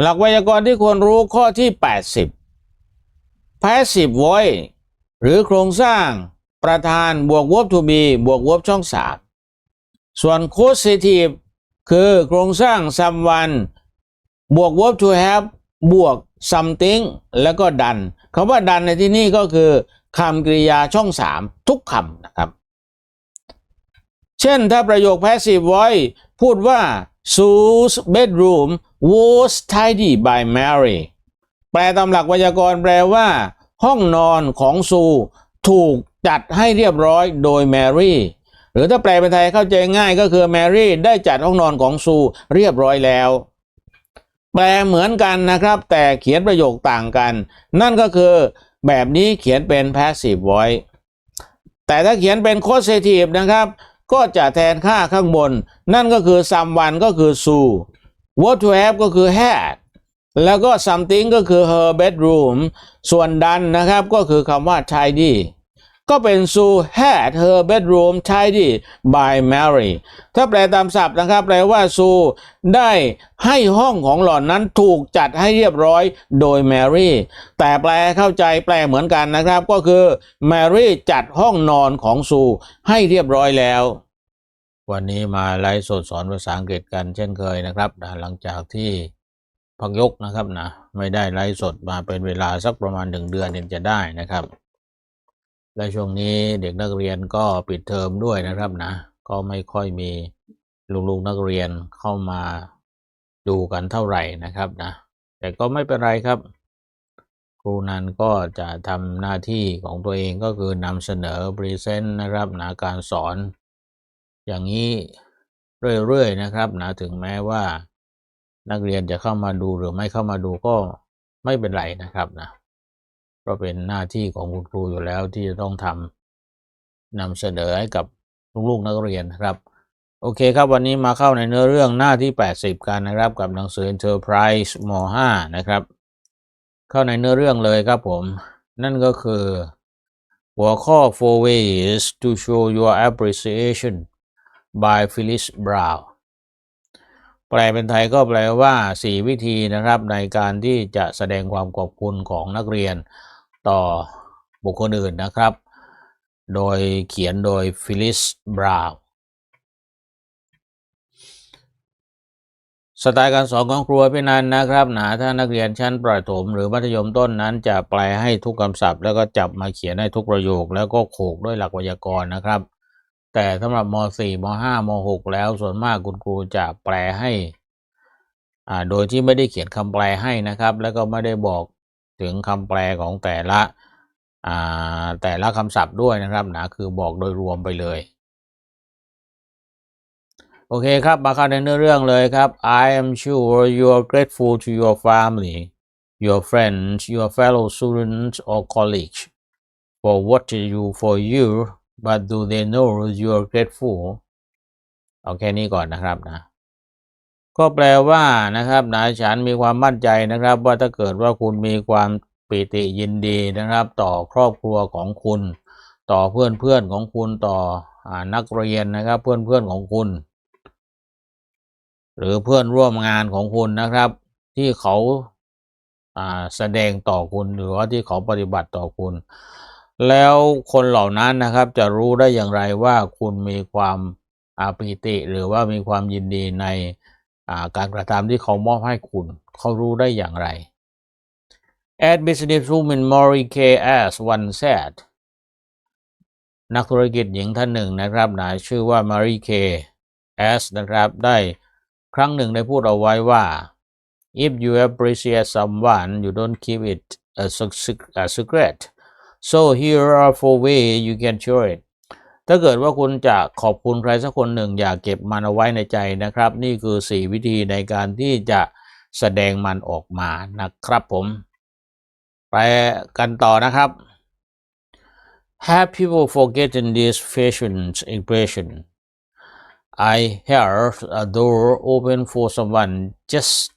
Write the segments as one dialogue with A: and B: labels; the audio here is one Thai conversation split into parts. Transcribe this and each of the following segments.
A: หลักไวยากรณ์ที่ควรรู้ข้อที่ 80 passive voice หรือโครงสร้างประธานบวก verb to be บวก verb ช่องสามส่วน causative คือโครงสร้าง someone บวก verb to have บวก something แล้วก็ดันคำว่าดันในที่นี้ก็คือคำกริยาช่องสามทุกคำนะครับ เช่นถ้าประโยค passive voice พูดว่า Sue's bedroom was tidy by Mary แปลตามหลักไวยากรณ์แปลว่า ห้องนอนของซู ถูกจัดให้เรียบร้อยโดยแมรี่หรือถ้าแปลเป็นไทยเข้าใจง่ายก็คือแมรี่ได้จัดห้องนอนของซูเรียบร้อยแล้ว แปลเหมือนกันนะครับ แต่เขียนประโยคต่างกัน นั่นก็คือแบบนี้เขียนเป็น passive voice แต่ถ้าเขียนเป็น causative นะครับ ก็จะแทนค่าข้างบน นั่นก็คือ someone ก็คือ Sue what to have ก็คือ had แล้วก็ something ก็คือ her bedroom ส่วนดันนะครับก็คือคำว่า tidy ก็เป็น Sue had her bedroom tidy by Mary ถ้าแปลตามศัพท์นะครับ แปลว่า Sue ได้ให้ห้องของหล่อนนั้นถูกจัดให้เรียบร้อยโดย Mary แต่แปลเข้าใจแปลเหมือนกันนะครับ ก็คือ Mary จัดห้องนอนของ Sue ให้เรียบร้อยแล้ว วันนี้มาไลฟ์สดสอนภาษาอังกฤษกันเช่นเคยนะครับนะหลังจากที่พักยกนะครับนะไม่ได้ไลฟ์สดมาเป็นเวลาสักประมาณหนึ่งเดือนถึงจะได้นะครับ และช่วงนี้เด็กนักเรียนก็ปิดเทอมด้วยนะครับนะก็ไม่ค่อยมีลุงๆนักเรียนเข้ามาดูกันเท่าไหร่นะครับนะแต่ก็ไม่เป็นไรครับ ครูนันก็จะทำหน้าที่ของตัวเองก็คือนำเสนอพรีเซนต์นะครับนะการสอน อย่างนี้เรื่อยๆนะครับนะถึงแม้ว่านักเรียนจะเข้ามาดูหรือไม่เข้ามาดูก็ไม่เป็นไรนะครับนะก็เป็นหน้าที่ของคุณครูอยู่แล้วที่จะต้องทำนำเสนอให้กับลูกๆนักเรียนนะครับ โอเคครับวันนี้มาเข้าในเนื้อเรื่องหน้าที่ 80 กันนะครับ กับหนังสือ Enterprise ม .5 นะครับ เข้าในเนื้อเรื่องเลยครับผม นั่นก็คือ หัวข้อ four ways to show your appreciation by Phyllis Brown แปลเป็นไทยก็แปลว่า 4 วิธีนะครับในการที่จะแสดงความขอบคุณของนักเรียนต่อบุคคลอื่นนะครับ โดยเขียนโดย Phyllis Brown สไตล์การสอนของครูพี่นันนะครับ หนะถ้านักเรียนชั้นประถม หรือมัธยมต้นนั้นจะแปลให้ทุกคำศัพท์ แล้วก็จับมาเขียนให้ทุกประโยค แล้วก็โขกด้วยหลักไวยากรณ์นะครับ แต่สำหรับม .4 ม .5 ม .6 แล้วส่วนมากคุณครูจะแปลให้อ่าโดยที่ไม่ได้เขียนคำแปลให้นะครับ แล้วก็ไม่ได้บอกถึงคำแปลของแต่ละอ่าแต่ละคำศัพท์ด้วยนะครับนะคือบอกโดยรวมไปเลย โอเคครับ มาเข้าในเนื้อเรื่องเลยครับ I am sure you are grateful to your family your friends your fellow students or colleagues for what they do for you but do they know you are grateful เอาแค่นี้ก่อนนะครับนะ ก็แปลว่านะครับนะฉันมีความมั่นใจนะครับ ว่าถ้าเกิดว่าคุณมีความปิติยินดีนะครับ ต่อครอบครัวของคุณ ต่อเพื่อนเพื่อนของคุณต่ออนักเรียนนะครับ เพื่อนเพื่อนของคุณ หรือเพื่อนร่วมงานของคุณนะครับ ที่เขาแสดงต่อคุณหรือว่าที่เขาปฏิบัติต่อคุณ แล้วคนเหล่านั้นนะครับจะรู้ได้อย่างไรว่าคุณมีความอาปิติหรือว่ามีความยินดีในาการกระทำที่เขามอบให้คุณ เขารู้ได้อย่างไร At businesswoman Maury K. S. one said นักธุรกิจหญิงท่านหนึ่งนะครับนาะชื่อว่า Mary K. S. นะครับ ได้ครั้งหนึ่งได้พูดเอาไว้ว่า if you appreciate someone you don't keep it a secret so here are four ways you can show it ถ้าเกิดว่าคุณจะขอบคุณใครสักคนหนึ่งอย่าเก็บมันเอาไว้ในใจนะครับ นี่คือ 4 วิธีในการที่จะแสดงมันออกมานะครับผม ไปกันต่อนะครับ Have people forgotten this fashion expression I heard a door open for someone just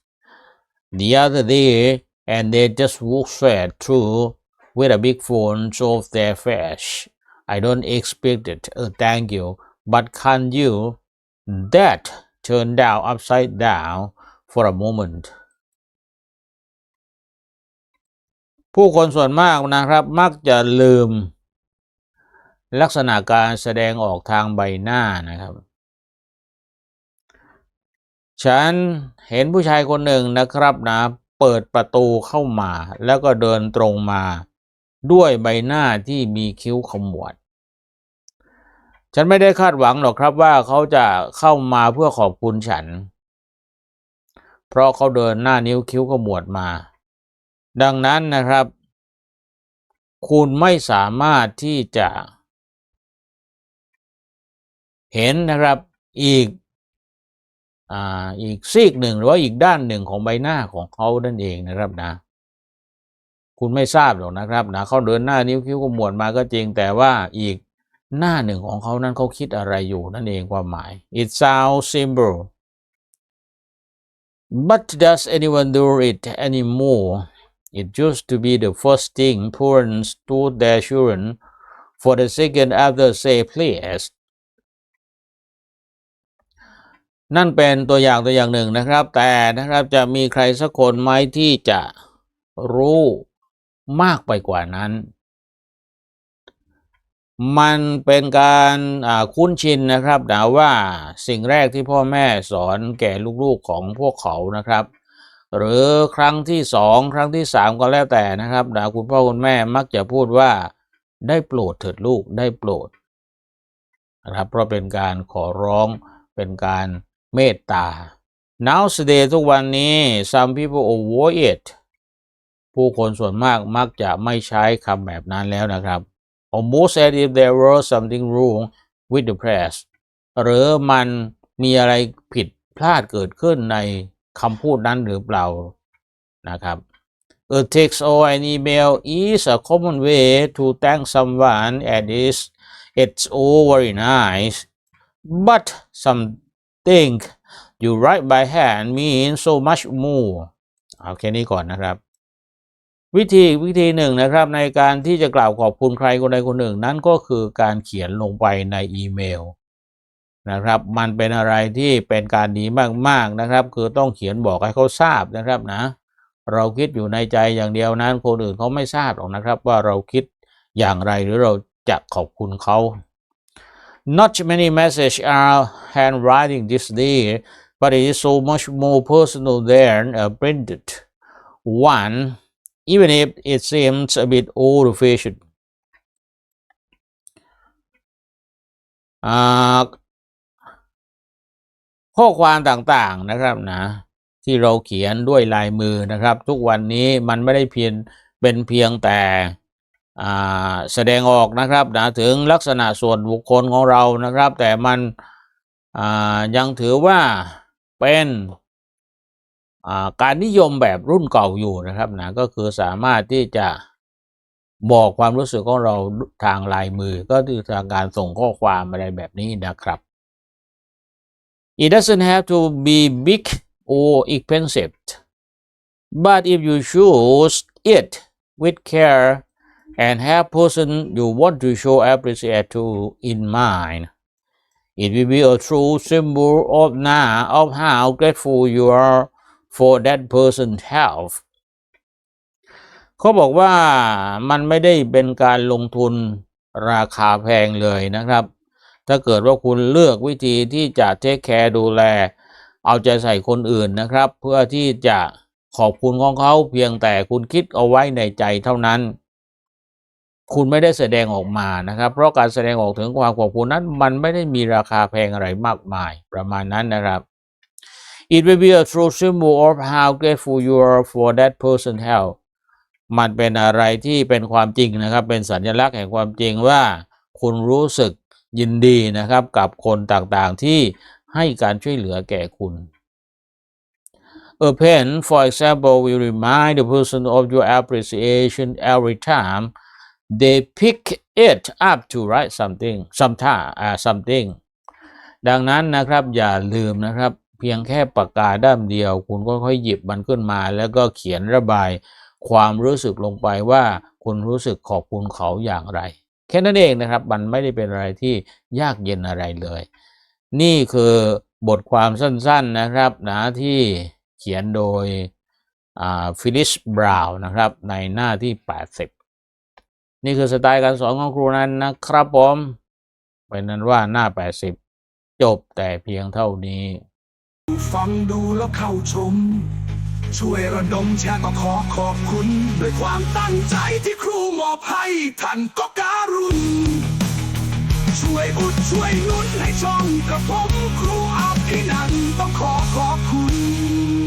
A: the other day and they just walked straight through with a big phone of their face. I don't expect it. Uh, thank you. But can you? That turn down upside down for a moment. ผู้คนส่วนมากนะครับมักจะลืม ลักษณะการแสดงออกทางใบหน้านะครับ ฉันเห็นผู้ชายคนหนึ่งนะครับนะเปิดประตูเข้ามา แล้วก็เดินตรงมา ด้วยใบหน้าที่มีคิ้วขมวด ฉันไม่ได้คาดหวังหรอกครับว่าเขาจะเข้ามาเพื่อขอบคุณฉัน เพราะเขาเดินหน้านิ้วคิ้วขมวดมา ดังนั้นนะครับ คุณไม่สามารถที่จะ เห็นนะครับอีกอ่าอีกซีกหนึ่งหรือว่าอีกด้านหนึ่งของใบหน้าของเขานั่นเองนะครับนะ คุณไม่ทราบหรอกนะครับนะเขาเดินหน้านิ้วคิ้วขมวดมาก็จริง แต่ว่าอีกหน้าหนึ่งของเขานั้นเขาคิดอะไรอยู่นั่นเองความหมาย it sounds simple but does anyone do it anymore it used to be the first thing parents told their children for the second after say please นั่นเป็นตัวอย่างตัวอย่างหนึ่งนะครับ แต่นะครับจะมีใครสักคนไหมที่จะรู้ มากไปกว่านั้น มันเป็นการคุ้นชินนะครับนะว่าสิ่งแรกที่พ่อแม่สอนแก่ลูกๆของพวกเขานะครับ หรือครั้งที่สองครั้งที่สามก็แล้วแต่นะครับนะคุณพ่อคุณแม่มักจะพูดว่าได้โปรดเถิดลูกได้โปรดนะครับเพราะเป็นการขอร้องเป็นการเมตตา nowadays ทุกวันนี้ some people avoid it ผู้คนส่วนมากมักจะไม่ใช้คำแบบนั้นแล้วนะครับ almost as if there was something wrong with the press หรือมันมีอะไรผิดพลาดเกิดขึ้นในคำพูดนั้นหรือเปล่านะครับ A text or an email is a common way to thank someone and is it's all very nice but something you write by hand means so much more เอาแค่นี้ก่อนนะครับ วิธีวิธีหนึ่งนะครับในการที่จะกล่าวขอบคุณใครคนใดคนหนึ่ง นั้นก็คือการเขียนลงไปในอีเมลนะครับ มันเป็นอะไรที่เป็นการดีมากๆนะครับ คือต้องเขียนบอกให้เขาทราบนะครับนะ เราคิดอยู่ในใจอย่างเดียวนั้นคนอื่นเขาไม่ทราบหรอกนะครับ ว่าเราคิดอย่างไรหรือเราจะขอบคุณเขา Not many messages are handwriting this day but it is so much more personal than a printed one even if it seems a bit old fashioned ข้อความต่างๆนะครับนะที่เราเขียนด้วยลายมือนะครับ ทุกวันนี้มันไม่ได้เพียงเป็นเพียงแต่แสดงออกนะครับนะถึงลักษณะส่วนบุคคลของเรานะครับ แต่มันยังถือว่าเป็น การนิยมแบบรุ่นเก่าอยู่นะครับนะก็คือสามารถที่จะบอกความรู้สึกของเราทางลายมือก็คือทางการส่งข้อความอะไรแบบนี้นะครับ It doesn't have to be big or expensive but if you choose it with care and have person you want to show appreciate to in mind it will be a true symbol of now of how grateful you are for that person's help เขาบอกว่ามันไม่ได้เป็นการลงทุนราคาแพงเลยนะครับ ถ้าเกิดว่าคุณเลือกวิธีที่จะเทคแคร์ดูแล เอาใจใส่คนอื่นนะครับ เพื่อที่จะขอบคุณของเขาเพียงแต่คุณคิดเอาไว้ในใจเท่านั้น คุณไม่ได้แสดงออกมานะครับ เพราะการแสดงออกถึงความขอบคุณนั้น มันไม่ได้มีราคาแพงอะไรมากมายประมาณนั้นนะครับ It will be a true symbol of how grateful you are for that person's help มันเป็นอะไรที่เป็นความจริงนะครับ เป็นสัญลักษณ์แห่งความจริงว่า คุณรู้สึกยินดีนะครับ กับคนต่างๆที่ให้การช่วยเหลือแก่คุณ A pen, for example, will remind the person of your appreciation every time they pick it up to write something, sometime, uh, something. ดังนั้นนะครับอย่าลืมนะครับ เพียงแค่ปากกาด้ามเดียว คุณก็ค่อยหยิบมันขึ้นมา แล้วก็เขียนระบายความรู้สึกลงไปว่าคุณรู้สึกขอบคุณเขาอย่างไร แค่นั้นเองนะครับ มันไม่ได้เป็นอะไรที่ยากเย็นอะไรเลย นี่คือบทความสั้นๆนะครับนะที่เขียนโดยฟิลิสบราวน์นะครับในหน้าที่ 80 นี่คือสไตล์การสอนของครูนั้นนะครับผมเป็นนั้นว่าหน้า 80 จบแต่เพียงเท่านี้
B: ฟังดูแล้วเข้าชม ช่วยระดมแชร์ก็ขอขอบคุณ ด้วยความตั้งใจที่ครูมอบให้ท่านก็การุณ ช่วยอุดช่วยนุนให้ช่องกระผมครูอาภินันต้องขอขอบคุณ